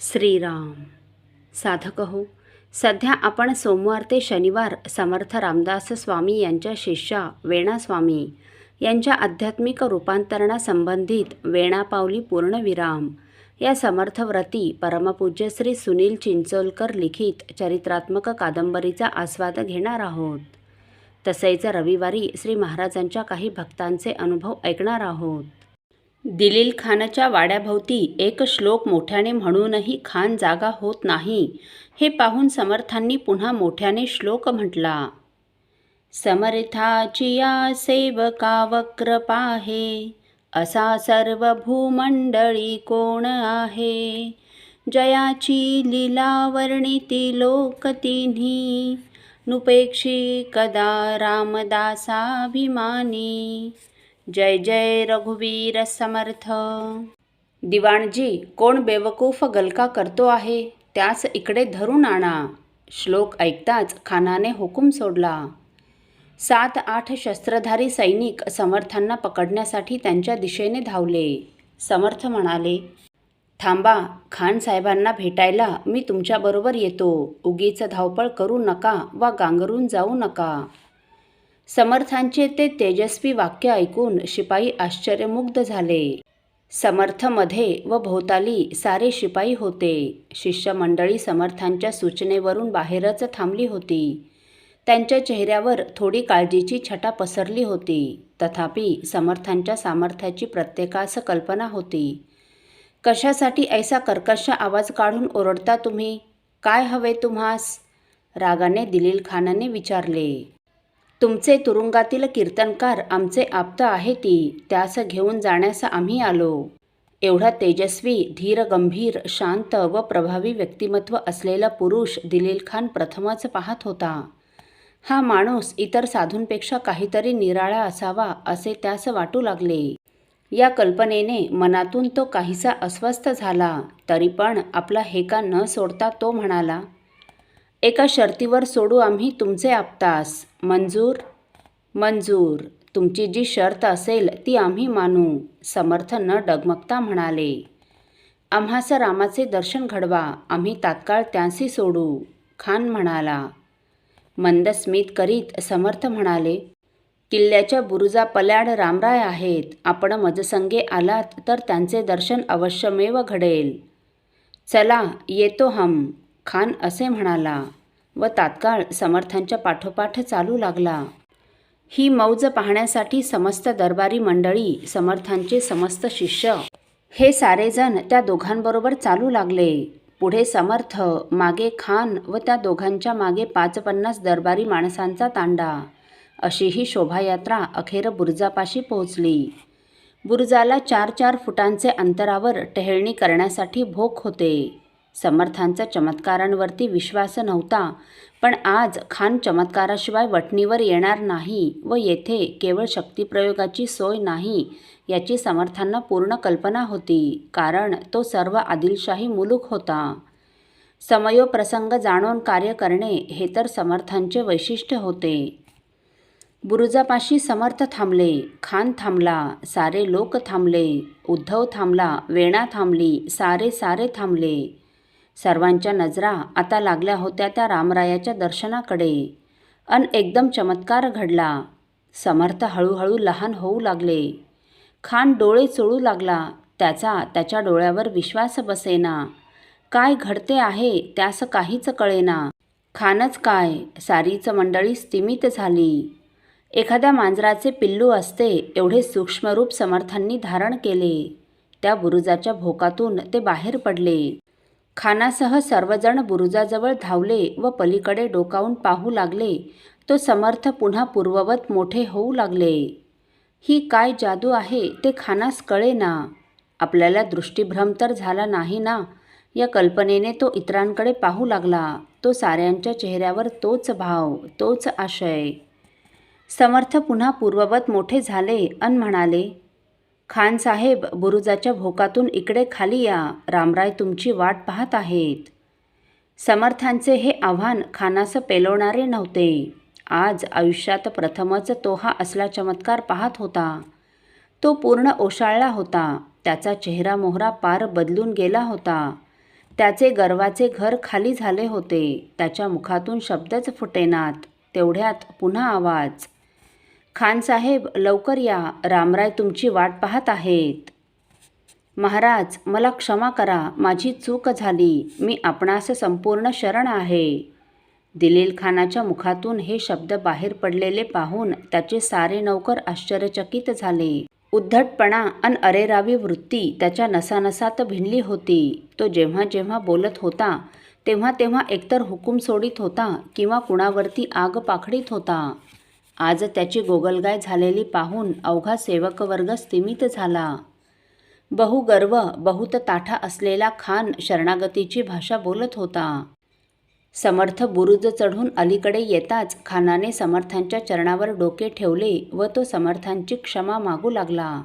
श्रीराम। साधक हो सध्या आपण सोमवार ते शनिवार समर्थ रामदास स्वामी यांच्या शिष्या वेणास्वामी यांच्या आध्यात्मिक रूपांतरणासंबंधित वेणापावली पूर्णविराम. या समर्थव्रती परमपूज्य श्री सुनील चिंचोलकर लिखित चरित्रात्मक कादंबरीचा आस्वाद घेणार आहोत. तसेच रविवारी श्री महाराजांच्या काही भक्तांचे अनुभव ऐकणार आहोत. दिलील खानच्या वाड्याभोवती एक श्लोक मोठ्याने म्हणूनही खान जागा होत नाही हे पाहून समर्थांनी पुन्हा मोठ्याने श्लोक म्हटला. समर्थाचिया सेवका वक्र पाहे असा सर्व भूमंडळी कोण आहे? जयाची लीला वर्णिती लोक तिन्ही नुपेक्षी कदा रामदासाभिमानी. जय जय रघुवीर समर्थ. दिवाणजी कोण बेवकूफ गलका करतो आहे? त्यास इकडे धरून आणा. श्लोक ऐकताच खानाने हुकूम सोडला. सात आठ शस्त्रधारी सैनिक समर्थांना पकडण्यासाठी त्यांच्या दिशेने धावले. समर्थ म्हणाले थांबा खान साहेबांना भेटायला मी तुमच्याबरोबर येतो. उगीच धावपळ करू नका वा गांगरून जाऊ नका. समर्थांचे ते तेजस्वी वाक्य ऐकून शिपाई आश्चर्यमुग्ध झाले. समर्थमध्ये व भोवताली सारे शिपाई होते. शिष्यमंडळी समर्थांच्या सूचनेवरून बाहेरच थांबली होती. त्यांच्या चेहऱ्यावर थोडी काळजीची छटा पसरली होती. तथापि समर्थांच्या सामर्थ्याची प्रत्येकास कल्पना होती. कशासाठी ऐसा कर्कश आवाज काढून ओरडता तुम्ही? काय हवे तुम्हास? रागाने दिलील खानाने विचारले. तुमचे तुरुंगातील कीर्तनकार आमचे आप्त आहे ती त्यास घेऊन जाण्यास आम्ही आलो. एवढा तेजस्वी धीर गंभीर शांत व प्रभावी व्यक्तिमत्व असलेला पुरुष दिलील खान प्रथमच पाहत होता. हा माणूस इतर साधूंपेक्षा काहीतरी निराळा असावा असे त्यास वाटू लागले. या कल्पनेने मनातून तो काहीसा अस्वस्थ झाला तरी पण आपला हेका न सोडता तो म्हणाला एका शर्तीवर सोडू आम्ही तुमचे आपतास. मंजूर मंजूर तुमची जी शर्त असेल ती आम्ही मानू समर्थ न डगमगता म्हणाले. आम्हास रामाचे दर्शन घडवा आम्ही तात्काळ त्यांसी सोडू खान म्हणाला. मंद स्मित करीत समर्थ म्हणाले किल्ल्याच्या बुरुजा पल्याड रामराय आहेत. आपण मजसंगे आलात तर त्यांचे दर्शन अवश्यमेव घडेल. चला येतो हम खान असे म्हणाला व तात्काळ समर्थांच्या पाठोपाठ चालू लागला. ही मौज पाहण्यासाठी समस्त दरबारी मंडळी समर्थांचे समस्त शिष्य हे सारेजण त्या दोघांबरोबर चालू लागले. पुढे समर्थ मागे खान व त्या दोघांच्या मागे पाच पन्नास दरबारी माणसांचा तांडा. अशी ही शोभायात्रा अखेर बुर्जापाशी पोहोचली. बुरजाला चार चार फुटांचे अंतरावर टहेळणी करण्यासाठी भोक होते. समर्थांचा चमत्कारांवरती विश्वास नव्हता. पण आज खान चमत्काराशिवाय वटणीवर येणार नाही व येथे केवळ शक्तिप्रयोगाची सोय नाही याची समर्थांना पूर्ण कल्पना होती कारण तो सर्व आदिलशाही मुलूक होता. समयोप्रसंग जाणून कार्य करणे हे तर समर्थांचे वैशिष्ट्य होते. बुरुजापाशी समर्थ थांबले खान थांबला सारे लोक थांबले उद्धव थांबला वेणा थांबली सारे सारे थांबले. सर्वांच्या नजरा आता लागल्या होत्या त्या रामरायाच्या दर्शनाकडे. अन एकदम चमत्कार घडला. समर्थ हळूहळू लहान होऊ लागले. खान डोळे चोळू लागला. त्याचा त्याच्या डोळ्यावर विश्वास बसेना. काय घडते आहे त्यास काहीच कळेना. खानच काय? सारीचं मंडळी स्तिमित झाली. एखाद्या मांजराचे पिल्लू असते एवढे सूक्ष्मरूप समर्थांनी धारण केले. त्या बुरुजाच्या भोकातून ते बाहेर पडले. खानासह सर्वजण बुरुजाजवळ धावले व पलीकडे डोकावून पाहू लागले. तो समर्थ पुन्हा पूर्ववत मोठे होऊ लागले. ही काय जादू आहे ते खानास कळेना आपल्याला दृष्टीभ्रम तर झाला नाही ना. या कल्पनेने तो इतरांकडे पाहू लागला. तो साऱ्यांच्या चेहऱ्यावर तोच भाव तोच आशय. समर्थ पुन्हा पूर्ववत मोठे झाले अन म्हणाले खानसाहेब बुरुजाच्या भोकातून इकडे खाली या. रामराय तुमची वाट पाहत आहेत. समर्थांचे हे आव्हान खानास पेलवणारे नव्हते. आज आयुष्यात प्रथमच तो हा असला चमत्कार पाहत होता. तो पूर्ण ओशाळला होता. त्याचा चेहरा मोहरा पार बदलून गेला होता. त्याचे गर्वाचे घर खाली झाले होते. त्याच्या मुखातून शब्दच फुटेनात. तेवढ्यात पुन्हा आवाज. खानसाहेब लवकर या. रामराय तुमची वाट पाहत आहेत. महाराज मला क्षमा करा. माझी चूक झाली. मी आपणास संपूर्ण शरण आहे. दिलील खानाच्या मुखातून हे शब्द बाहेर पडलेले पाहून त्याचे सारे नौकर आश्चर्यचकित झाले. उद्धटपणा अन अरेरावी वृत्ती त्याच्या नसानसात भिनली होती. तो जेव्हा जेव्हा बोलत होता तेव्हा तेव्हा एकतर हुकूम सोडित होता किंवा कुणावरती आग पाखडीत होता. आज त्याची गोगलगाय झालेली पाहून अवघा सेवकवर्ग स्तिमित झाला. बहुगर्व बहुत ताठा असलेला खान शरणागतीची भाषा बोलत होता. समर्थ बुरुज चढून अलीकडे येताच खानाने समर्थांच्या चरणावर डोके ठेवले व तो समर्थांची क्षमा मागू लागला.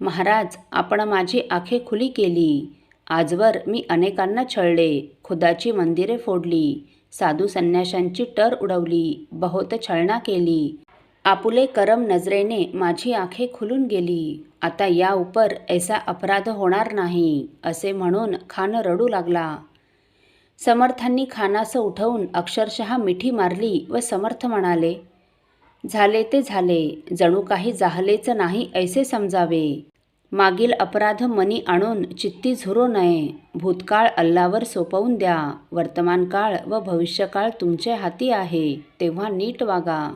महाराज आपण माझी आखे खुली केली. आजवर मी अनेकांना छळले खुदाची मंदिरे फोडली. साधू संन्याशांची टर उडवली बहुत छळणा केली. आपुले करम नजरेने माझी आखे खुलून गेली. आता या उपर ऐसा अपराध होणार नाही असे म्हणून खान रडू लागला. समर्थांनी खानास उठवून अक्षरशः मिठी मारली व समर्थ म्हणाले झाले ते झाले जणू काही जाहलेच नाही ऐसे समजावे. मागील अपराध मनी आणून चित्ती झुरो नये. भूतकाळ अल्लावर सोपवून द्या. वर्तमान काळ व भविष्यकाळ तुमच्या हाती आहे. तेव्हा नीट वागा.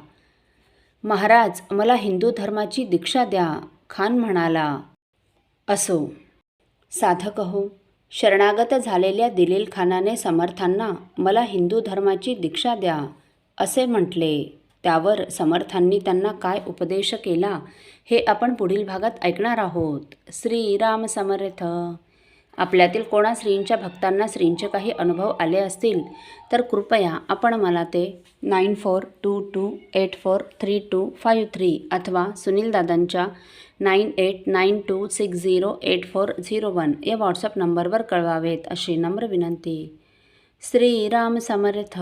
महाराज मला हिंदू धर्माची दीक्षा द्या खान म्हणाला. असो. साधक हो. शरणागत झालेल्या दिलील खानाने समर्थांना मला हिंदू धर्माची दीक्षा द्या असे म्हटले. त्यावर समर्थांनी त्यांना काय उपदेश केला हे आपण पुढील भागात ऐकणार आहोत. श्रीराम समर्थ. आपल्यातील कोणा श्रींच्या भक्तांना श्रींचे काही अनुभव आले असतील तर कृपया आपण मला ते nine four two two eight four three two five three अथवा सुनील दादांच्या nine eight nine two six zero eight four zero one या व्हॉट्सअप नंबरवर कळवावेत अशी नम्र विनंती. श्रीराम समर्थ.